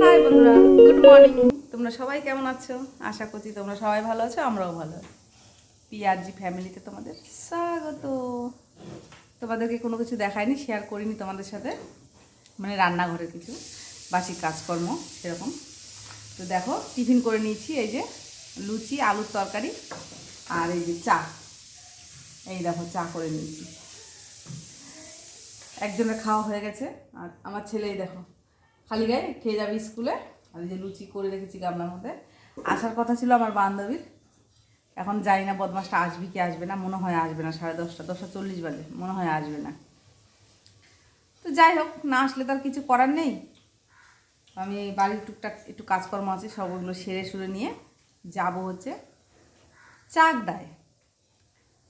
High বন্ধুরা। Good morning তোমরা সবাই কেমন আছো? আশা করছি তোমরা সবাই ভালো আছো, আমরাও ভালো আছি। পিআরজি ফ্যামিলিতে তোমাদের স্বাগত। তোমাদেরকে কোনো কিছু দেখায়নি শেয়ার করিনি তোমাদের সাথে। মানে রান্নাঘরের কিছু, বাসি কাজকর্ম, সেরকম। তো দেখো টিফিন করে নিয়েছি, এই যে লুচি, আলুর তরকারি আর এই যে চা। এই দেখো, চা করে নিয়েছি। একজনের খাওয়া হয়ে গেছে, আর আমার ছেলেই দেখো খালি গায়ে খেয়ে যাবে স্কুলে। আমি যে লুচি করে রেখেছি গামলার মধ্যে। আসার কথা ছিল আমার বান্ধবীর। এখন জানি না বদমাসটা আসবে কি আসবে না, মনে হয় আসবে না, সাড়ে দশটা দশটা চল্লিশ বাজে, মনে হয় আসবে না। তো যাই হোক, না আসলে তো আর কিছু করার নেই। আমি বাড়ির টুকটাক একটু কাজকর্ম আছে, সব ওগুলো সেরে সুরে নিয়ে যাব হচ্ছে চাকদায়।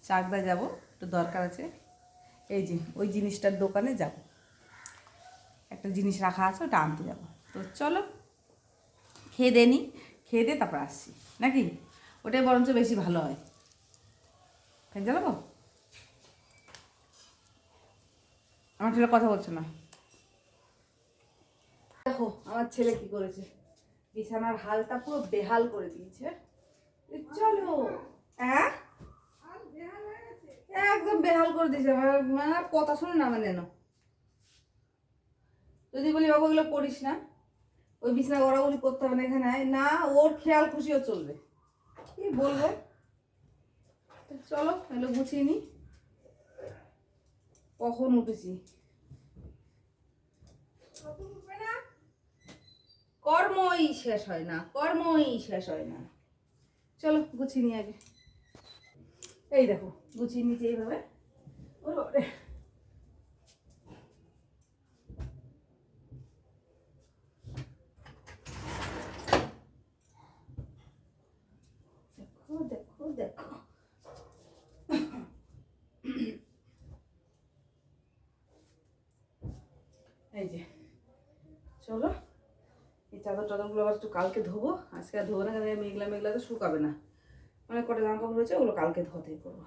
চাকদায় যাব, একটু দরকার আছে। এই যে, ওই জিনিসটার দোকানে যাব। একটা জিনিস রাখা আছে ওটা আনতে যাব। তো চলো খেয়ে দেনি খেয়ে দিয়ে তারপর আসছি। নাকি? ওটাই বরঞ্চ বেশি ভালো হয়। ফ্যান চালাবো আমার ছেলে কথা বলছে না। দেখো আমার ছেলে কি করেছে? বিছানার হালটা পুরো বেহাল করে দিয়েছে। চলো। হ্যাঁ? একদম বেহাল করে দিয়েছে। আমার মানে কথা শুনে না মানে না যদি বলি বাবা ওগুলো করিস না। ওই বিছানা গড়াগড়ি করতে হবে না এখানে। আয়। না ওর খেয়াল খুশিও চলবে। কি বলব? চলো এগুলো গুছিয়ে নি। কখন উঠেছি? কর্মই শেষ হয় না কর্মই শেষ হয় না। চলো গুছিয়ে নি আগে। এই দেখো গুছিয়ে নিচে এইভাবে। ওরে বাবারে। দেখো দেখো দেখো এই যে চলো। এই চাদর টাদরগুলো আবার একটু কালকে ধোবো। আজকে আর ধোবো না এই মেঘলা মেঘলা তো শুকাবে না। অনেক কটা জামা কাপড় রয়েছে, ওগুলো কালকে ধোতেই করব।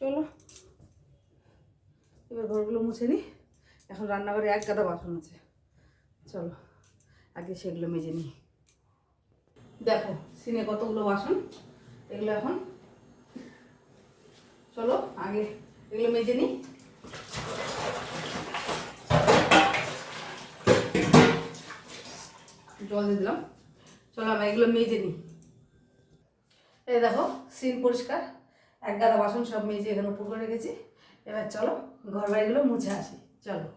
চলো। এবার ঘরগুলো মুছে নিই এখন রান্নাঘরে এক গাদা বাসন আছে। চলো, আগে সেগুলো মেজে নিই। দেখো, সিনে কতগুলো বাসন? এগুলো এখন। চলো, আগে এগুলো মেজে নিই। জল দিয়ে দিলাম। চলো আমরা এগুলো মেজে নিই। এই দেখো, সিন পরিষ্কার। এক গাদা বাসন সব মেজে এখানে উপর করে রেখেছি। এবার চলো ঘর বাড়িগুলো মুছে আসি। চলো।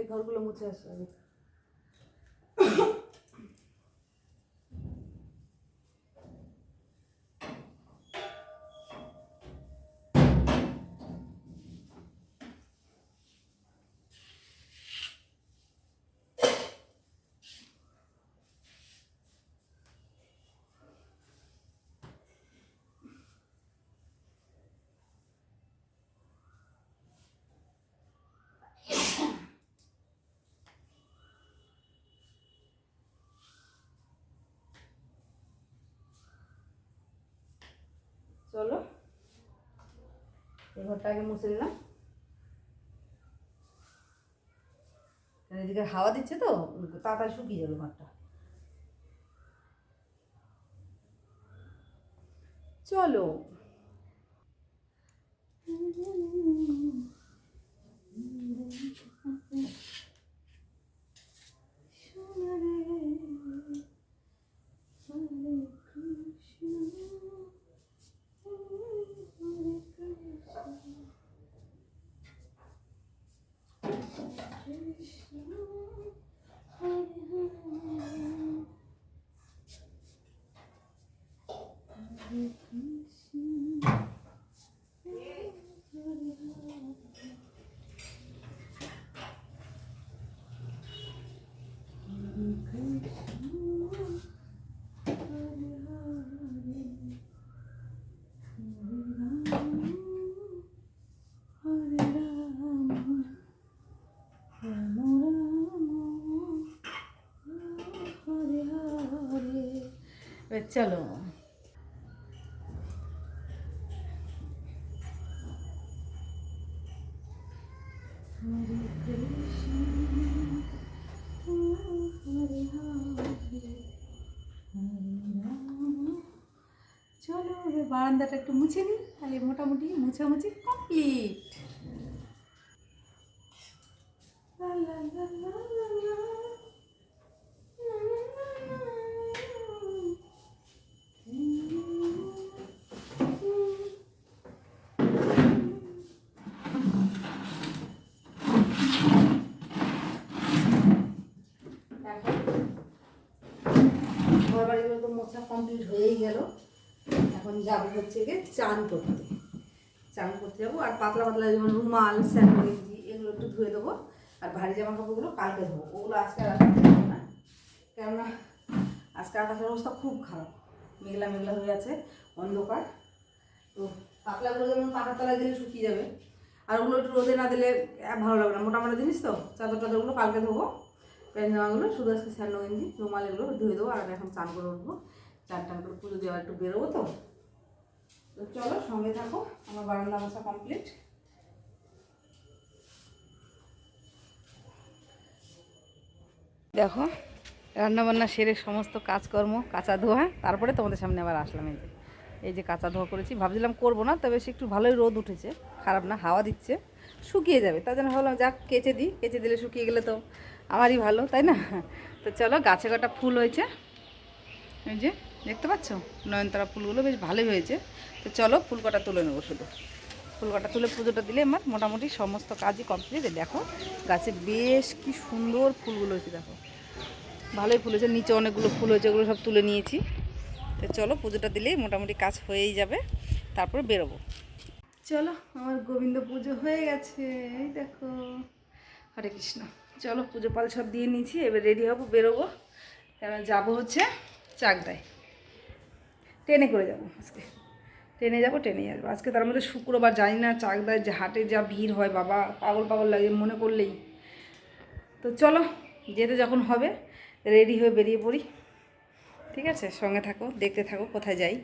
এই ঘরগুলো মুছে আসি আগে চলো। এই ঘরটা আগে মুছে নিলাম। এদিকে হাওয়া দিচ্ছে তো, তাড়াতাড়ি শুকিয়ে যাবে ঘরটা। চলো। Krishna, Hare Hare. চলো। চলো বারান্দাটা একটু মুছে নিই তাহলে মোটামুটি মুছামুছি কমপ্লিট। লা লা লা লা লা লা। ঘর বাড়িগুলো তো মোছা কমপ্লিট হয়েই গেল এখন যাব হচ্ছে গিয়ে চান করতে। চান করতে যাব আর পাতলা পাতলা যেমন রুমাল স্যান্ডো গেঞ্জি এগুলো একটু ধুয়ে দেবো। আর ভারী জামা কাপড়গুলো কালকে ধোবো। ওগুলো আজকে আর না। কেননা আজকে আকাশের অবস্থা খুব খারাপ। মেঘলা মেঘলা হয়ে আছে, অন্ধকার। তো পাতলাগুলো যেমন পাখার তলায় দিলে শুকিয়ে যাবে। আর ওগুলো একটু রোদে না দিলে ভালো লাগবে না। মোটা মোটা জিনিস তো? চাদর টাদরগুলো কালকে ধোবো। প্যান্ট জামাগুলো, শুধু আজকে স্যান্ডো গেঞ্জি রুমাল এগুলো ধুয়ে দেবো। আর এখন চান করে উঠবো। চান টান করে পুজো দেওয়া একটু বেরোবো তো। তো চলো, সঙ্গে থাকো, আমার বারান্দা মশা কমপ্লিট দেখো, রান্নাবান্না সেরে সমস্ত কাজকর্ম, কাঁচা ধোয়া, তারপরে তোমাদের সামনে আবার আসলাম এই যে। এই যে কাঁচা ধোয়া করেছি, ভাবছিলাম করব না, তবে সে একটু ভালোই রোদ উঠেছে, খারাপ না, হাওয়া দিচ্ছে, শুকিয়ে যাবে। তার জন্য ভাবলাম, যাক, কেচে দিই, কেচে দিলে শুকিয়ে গেলে তো আমারই ভালো, তাই না? তো চলো, গাছে কটা ফুল হয়েছে, এই যে। দেখতে পাচ্ছ? নয়নতারা ফুলগুলো বেশ ভালোই হয়েছে। তো চলো ফুল কটা তুলে নেব শুধু। ফুল কটা তুলে পুজোটা দিলে আমার মোটামুটি সমস্ত কাজই কমপ্লিট দেখো, গাছে বেশ কি সুন্দর ফুলগুলো হয়েছে, দেখো। ভালোই ফুল হয়েছে। নিচে অনেকগুলো ফুল হয়েছে, ওগুলো সব তুলে নিয়েছি। তো চলো পুজোটা দিলেই মোটামুটি কাজ হয়েই যাবে। তারপর বেরোবো। চলো, আমার গোবিন্দ পুজো হয়ে গেছে। এই দেখো, হরে কৃষ্ণ। চলো পুজো পাল সব দিয়ে নিয়েছি, এবার রেডি হব, বেরোবো। কেন যাব হচ্ছে চাকদায়। ট্রেনে করে যাব আজকে। ট্রেনে যাব, ট্রেনে আসব আজকে তার মধ্যে শুক্রবার, জানি না চাকদায় যে হাটে যা ভিড় হয়, বাবা পাগল পাগল লাগে মনে করলেই। তো চলো, যেতে যখন হবে, রেডি হয়ে বেরিয়ে পড়ি। ঠিক আছে? সঙ্গে থাকো, দেখতে থাকো, কোথায় যাই।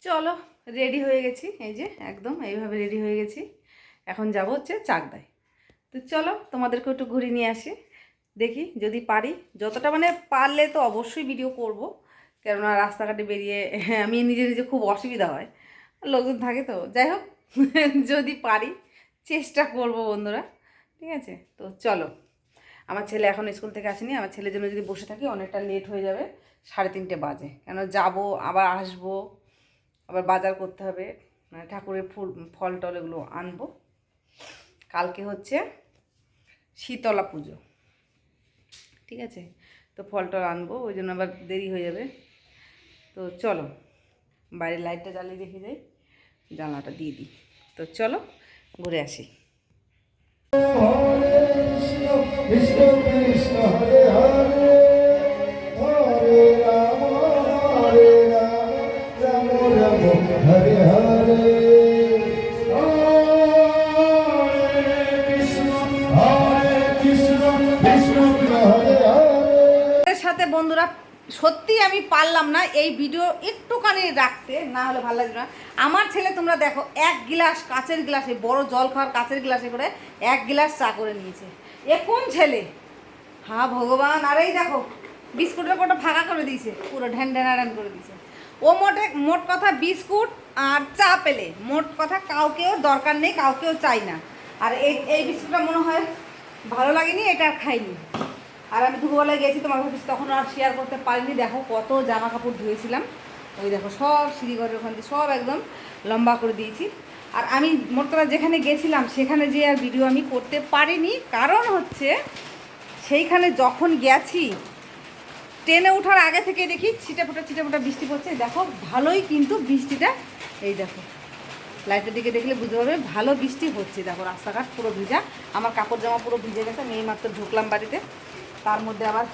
চলো, রেডি হয়ে গেছি। এই যে, একদম এইভাবে রেডি হয়ে গেছি। এখন যাব হচ্ছে চাকদায়। তো চলো তোমাদেরকে একটু ঘুরে নিয়ে আসি। দেখি, যদি পারি। যতটা মানে পারলে তো অবশ্যই ভিডিও করব। কেননা রাস্তাঘাটে বেরিয়ে আমি নিজে নিজে খুব অসুবিধা হয়। লোকজন থাকে তো। যাই হোক, যদি পারি চেষ্টা করব বন্ধুরা, ঠিক আছে? তো চলো, আমার ছেলে এখন স্কুল থেকে আসেনি। আমার ছেলের জন্য যদি বসে থাকি, অনেকটা লেট হয়ে যাবে, সাড়ে তিনটে বাজে। কেন যাব, আবার আসব, আবার বাজার করতে হবে মানে ঠাকুরের ফুল, ফল টল এগুলো আনব। কালকে হচ্ছে শীতলা পুজো, ঠিক আছে? তো ফল টল আনব, ওই জন্য আবার দেরি হয়ে যাবে। তো চলো বাইরের লাইটটা জ্বালিয়ে রেখে যাই জানলাটা দিয়ে দিই তো চলো ঘুরে আসি সাথে বন্ধুরা সত্যি আমি পারলাম না এই ভিডিও একটুখানি রাখতে, না হলে ভালো লাগবে না। আমার ছেলে তোমরা দেখো, এক গিলাস কাঁচের গ্লাসে, বড় জল খাওয়ার কাঁচের গ্লাসে করে এক গিলাস চা করে নিয়েছে। এ কোন ছেলে? হা ভগবান, আর এই দেখো, বিস্কুটের কোটা ফাঁকা করে দিয়েছে, পুরো ঢ্যান ঢ্যান করে দিয়েছে। ও মোটে, মোট কথা বিস্কুট আর চা পেলে, মোট কথা কাউকেও দরকার নেই, কাউকেও চাই না। আর এই এই বিস্কুটটা মনে হয় ভালো লাগেনি, এটা আর খাইনি। আর আমি দুপুরবেলায় গেছি, তোমার কাছে তখন আর শেয়ার করতে পারিনি। দেখো কত জামা কাপড় ধুয়েছিলাম। ওই দেখো সব সিঁড়িঘরের ওখান দিয়ে সব একদম লম্বা করে দিয়েছি। আর আমি মোট কথা যেখানে গেছিলাম, সেখানে যে আর ভিডিও আমি করতে পারিনি। কারণ হচ্ছে, সেইখানে যখন গেছি, ট্রেনে ওঠার আগে থেকে দেখি ছিটে ফোটা ছিটে ফোটা বৃষ্টি পড়ছে। দেখো, ভালোই কিন্তু বৃষ্টিটা। এই দেখো লাইটের দিকে দেখলে বুঝতে পারবে, ভালো বৃষ্টি হচ্ছে। দেখো, রাস্তাঘাট পুরো ভিজা। আমার কাপড় জামা পুরো ভিজে গেছে। আমি এইমাত্র ঢুকলাম বাড়িতে। তার মধ্যে আবার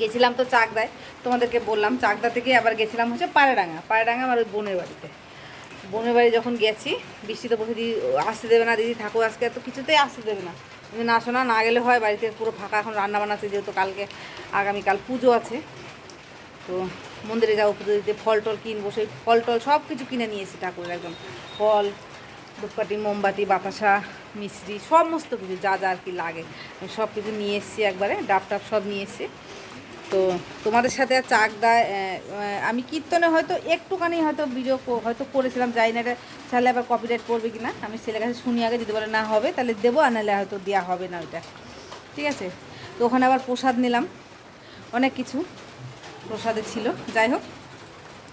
গেছিলাম তো চাকদায়। তোমাদেরকে বললাম, চাকদা থেকে আবার গেছিলাম হচ্ছে পায়রাডাঙ্গা পায়রাডাঙ্গা আমার ওই বোনের বাড়িতে। বোনের বাড়ি যখন গেছি, বৃষ্টিতে বসে দিদি আসতে দেবে না, দিদি থাকো আজকে এত কিছুতেই আসতে দেবে না। না শোনা, না গেলে হয় বাড়িতে পুরো ফাঁকা এখন রান্না বান্না আছে যেহেতু কালকে আগামীকাল পুজো আছে। তো মন্দিরে যাব পুজো দিতে, ফল টল কিনবো, সেই ফল টল সব কিছু কিনে নিয়েছি ঠাকুরের একদম। ফল ধূপকাঠি মোমবাতি, বাতাসা মিশ্রি সমস্ত কিছু যা যা আর কি লাগে। সব কিছু নিয়ে এসেছি একবারে, ডাব টাব সব নিয়ে এসেছি। তো তোমাদের সাথে আর চাক দেয় আমি কীর্তনে হয়তো একটুখানি হয়তো ভিডিও হয়তো করেছিলাম যাই না এটা তাহলে আবার কপিরাইট করবে কি না আমি ছেলের কাছে শুনি আগে, যদি বলে না হবে, তাহলে দেবো আর নাহলে হয়তো দেওয়া হবে না ওইটা। ঠিক আছে? তো ওখানে আবার প্রসাদ নিলাম। অনেক কিছু প্রসাদে ছিল। যাই হোক,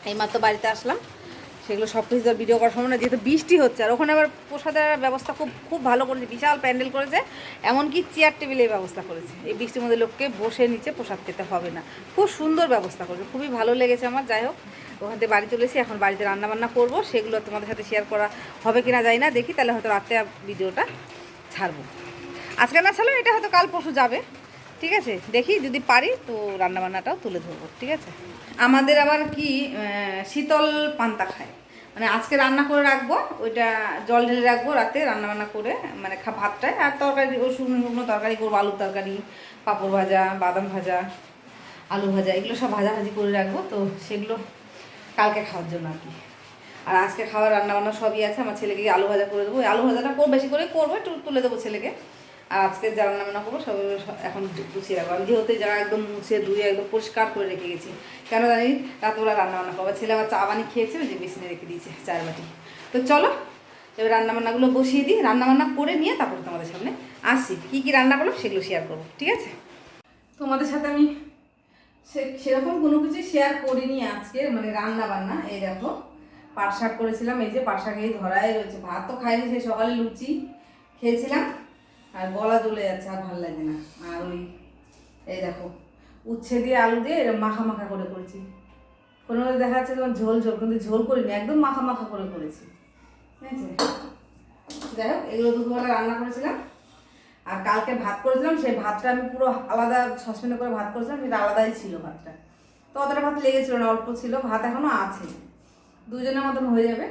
এইমাত্র বাড়িতে আসলাম। সেগুলো সব কিছু তো ভিডিও করার সময় না, যেহেতু বৃষ্টি হচ্ছে, আর ওখানে আবার প্রসাদের ব্যবস্থা খুব খুব ভালো করেছে, বিশাল প্যান্ডেল করেছে, এমনকি চেয়ার টেবিলের ব্যবস্থা করেছে। এই বৃষ্টির মধ্যে লোককে বসে নিচে প্রসাদ খেতে হবে না। খুব সুন্দর ব্যবস্থা করেছে, খুবই ভালো লেগেছে আমার, যাই হোক। ওখান থেকে বাড়ি চলেছি, এখন বাড়িতে রান্নাবান্না করব, সেগুলো তোমাদের সাথে শেয়ার করা হবে কি না যাই না, দেখি, তাহলে হয়তো রাতে ভিডিওটা ছাড়বো। আজকে না ছাড়লেও এটা হয়তো কাল পরশু যাবে। ঠিক আছে? দেখি যদি পারি তো রান্নাবান্নাটাও তুলে ধরবো, ঠিক আছে? আমাদের আবার কি শীতল পান্তা খায়। মানে আজকে রান্না করে রাখব, ওইটা জল ঢেলে রাখব রাতে, রান্নাবান্না করে মানে খা ভাতটায় আর তরকারি ও শুকনো শুকনো তরকারি করব আলুর তরকারি, পাঁপড় ভাজা, বাদাম ভাজা আলু ভাজা, এগুলো সব ভাজাভাজি করে রাখব, তো সেগুলো কালকে খাওয়ার জন্য আর কি। আর আজকে খাওয়ার রান্নাবান্না সবই আছে, আমার ছেলেকে আলু ভাজা করে দেবো। ওই আলু ভাজাটা বেশি করে করব, একটু তুলে দেবো ছেলেকে। আজকে যা রান্না বান্না করব সব এখন গুছিয়ে রাখব। আমি যেহেতু যা একদম মুছে ধুয়ে একদম পরিষ্কার করে রেখে গেছি। কেন জানি রাতবেলা রান্না বান্না করব ছেলে আবার চা বানিয়ে খেয়েছে, ওই যে বেসিনে রেখে দিয়েছে চার বাটি। তো চলো, এবার রান্নাবান্নাগুলো বসিয়ে দিই। রান্নাবান্না করে নিয়ে তারপর তোমাদের সামনে আসি। কী কী রান্না করলাম সেগুলো শেয়ার করব, ঠিক আছে? তোমাদের সাথে আমি সেরকম কোনো কিছু শেয়ার করিনি আজকে মানে রান্না বান্না এই দেখো পাট শাক করেছিলাম, এই যে পাট শাক এই ধরাই রয়েছে। ভাত তো খাইনি, সেই সকালে লুচি খেয়েছিলাম। আর গলা জ্বলে যাচ্ছে, আর ভালো লাগে না। আর ওই, এই দেখো, উচ্ছে দিয়ে আলু দিয়ে এরকম মাখা মাখা করে করেছি। কোনো দেখা যাচ্ছে তোমার ঝোল ঝোল, কিন্তু ঝোল করিনি, একদম মাখা মাখা করে করেছি। ঠিক আছে যাই হোক, এগুলো দুপুরবেলা রান্না করেছিলাম। আর কালকে ভাত করেছিলাম, সেই ভাতটা আমি পুরো আলাদা সসপ্যানে করে ভাত করেছিলাম, সেটা আলাদাই ছিল ভাতটা। তো অতটা ভাত লেগেছিল না, অল্প ছিল, ভাত এখনও আছে। দুজনের মতন হয়ে যাবে।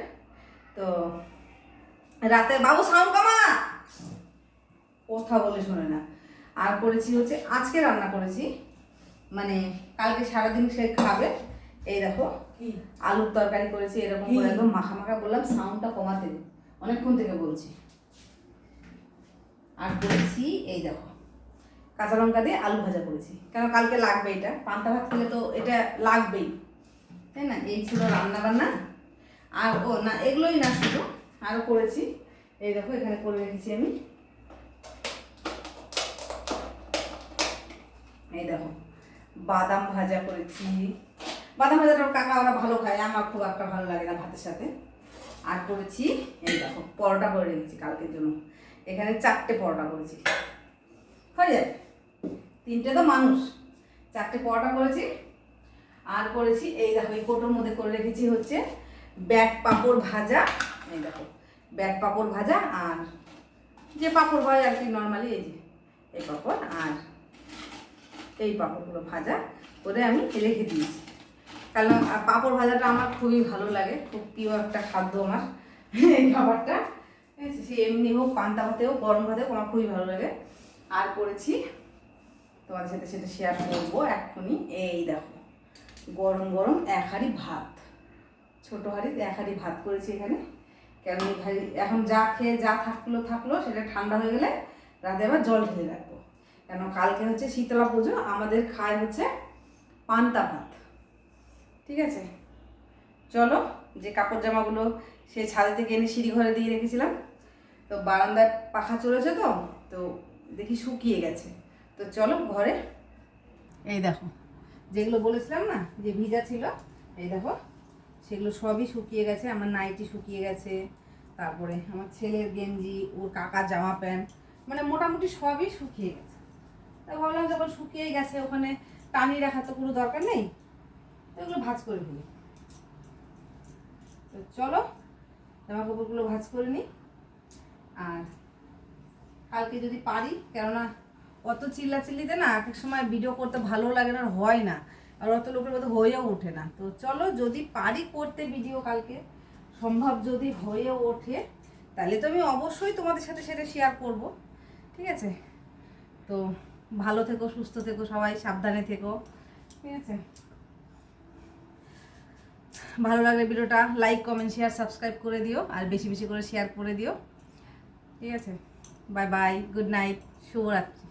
তো, রাতে বাবু সাউন্ড কমা কথা বলে শোনে না। আর করেছি হচ্ছে আজকে রান্না করেছি। মানে কালকে সারাদিন সে খাবে। এই দেখো আলুর তরকারি করেছি এরকম করে একদম মাখা মাখা বললাম সাউন্ডটা কমাতে অনেকক্ষণ থেকে বলছি। আর করেছি এই দেখো কাঁচা লঙ্কা দিয়ে আলু ভাজা করেছি। কেন কালকে লাগবে এটা? পান্তা ভাত খেলে তো এটা লাগবেই। তাই না? এই ছিল রান্না বান্না আর ও না এগুলোই না শুধু আরও করেছি। এই দেখো এখানে করে রেখেছি আমি। এই দেখো, বাদাম ভাজা করেছি। বাদাম ভাজাটা কাকা ওরা ভালো খায়, আমার খুব একটা ভালো লাগে না ভাতের সাথে। আর করেছি, এই দেখো, পরোটা করে রেখেছি কালকের জন্য। এখানে চারটে পরোটা করেছি। হয়ে যায় তিনটে তো মানুষ। চারটে পরোটা করেছি। আর করেছি, এই দেখো, এই কোটোর মধ্যে করে রেখেছি হচ্ছে ব্যাট পাঁপড় ভাজা। এই দেখো, ব্যাট পাঁপড় ভাজা আর যে পাঁপড় হয় আর কি নর্মালি এই যে, এই পাঁপড় আর এই পাঁপড়গুলো ভাজা করে আমি রেখে দিয়েছি। কারণ পাঁপড় ভাজাটা আমার খুবই ভালো লাগে, খুব প্রিয় একটা খাদ্য আমার এই খাবারটা। ঠিক সে এমনি হোক, পান্তা ভাতে হোক গরম ভাতে হোক আমার খুবই ভালো লাগে। আর করেছি তোমার সাথে সেটা শেয়ার করব এক্ষুনি, এই দেখো, গরম গরম এক হাঁড়ি ভাত। ছোটো হাঁড়িতে এক হাঁড়ি ভাত করেছি এখানে। কেন এখন যা খেয়ে যা থাকল থাকল, সেটা ঠান্ডা হয়ে গেলে রাতে আবার জল ঢেলে রাখব। কেন কালকে হচ্ছে শীতলা পুজো, আমাদের খায় হচ্ছে পান্তা ভাত। ঠিক আছে? চলো, যে কাপড় জামাগুলো সে ছাদে থেকে এনে সিঁড়ি ঘরে দিয়ে রেখেছিলাম, তো বারান্দায় পাখা চলেছে তো তো দেখি শুকিয়ে গেছে। তো চলো ঘরে। এই দেখো, যেগুলো বলেছিলাম না, যে ভিজা ছিল, এই দেখো, সেগুলো সবই শুকিয়ে গেছে, আমার নাইটি শুকিয়ে গেছে, তারপরে আমার ছেলের গেঞ্জি, ওর কাকার জামা প্যান্ট মানে মোটামুটি সবই শুকিয়ে গেছে। তা ভাবলাম যখন শুকিয়ে গেছে, ওখানে টানি রাখার তো কোনো দরকার নেই, তো এগুলো ভাজ করে ফেলি। তো চলো, জামা কাপড়গুলো ভাজ করে নিই। আর কালকে যদি পারি, কেননা অত চিল্লাচিল্লিতে না এক এক সময় ভিডিও করতে ভালো লাগে না হয় না। আর অত লোকের মতো হয়েও ওঠে না। তো চলো, যদি পারি করতে ভিডিও কালকে, সম্ভব যদি হয়ে ওঠে, তাহলে তো আমি অবশ্যই তোমাদের সাথে সেটা শেয়ার করব। ঠিক আছে? তো ভালো থেকো, সুস্থ থেকো, সবাই সাবধানে থেকো। ঠিক আছে? ভালো লাগলে ভিডিওটা লাইক কমেন্ট শেয়ার সাবস্ক্রাইব করে দিও, আর বেশি বেশি করে শেয়ার করে দিও। ঠিক আছে? বাই বাই গুড নাইট শুভরাত্রি।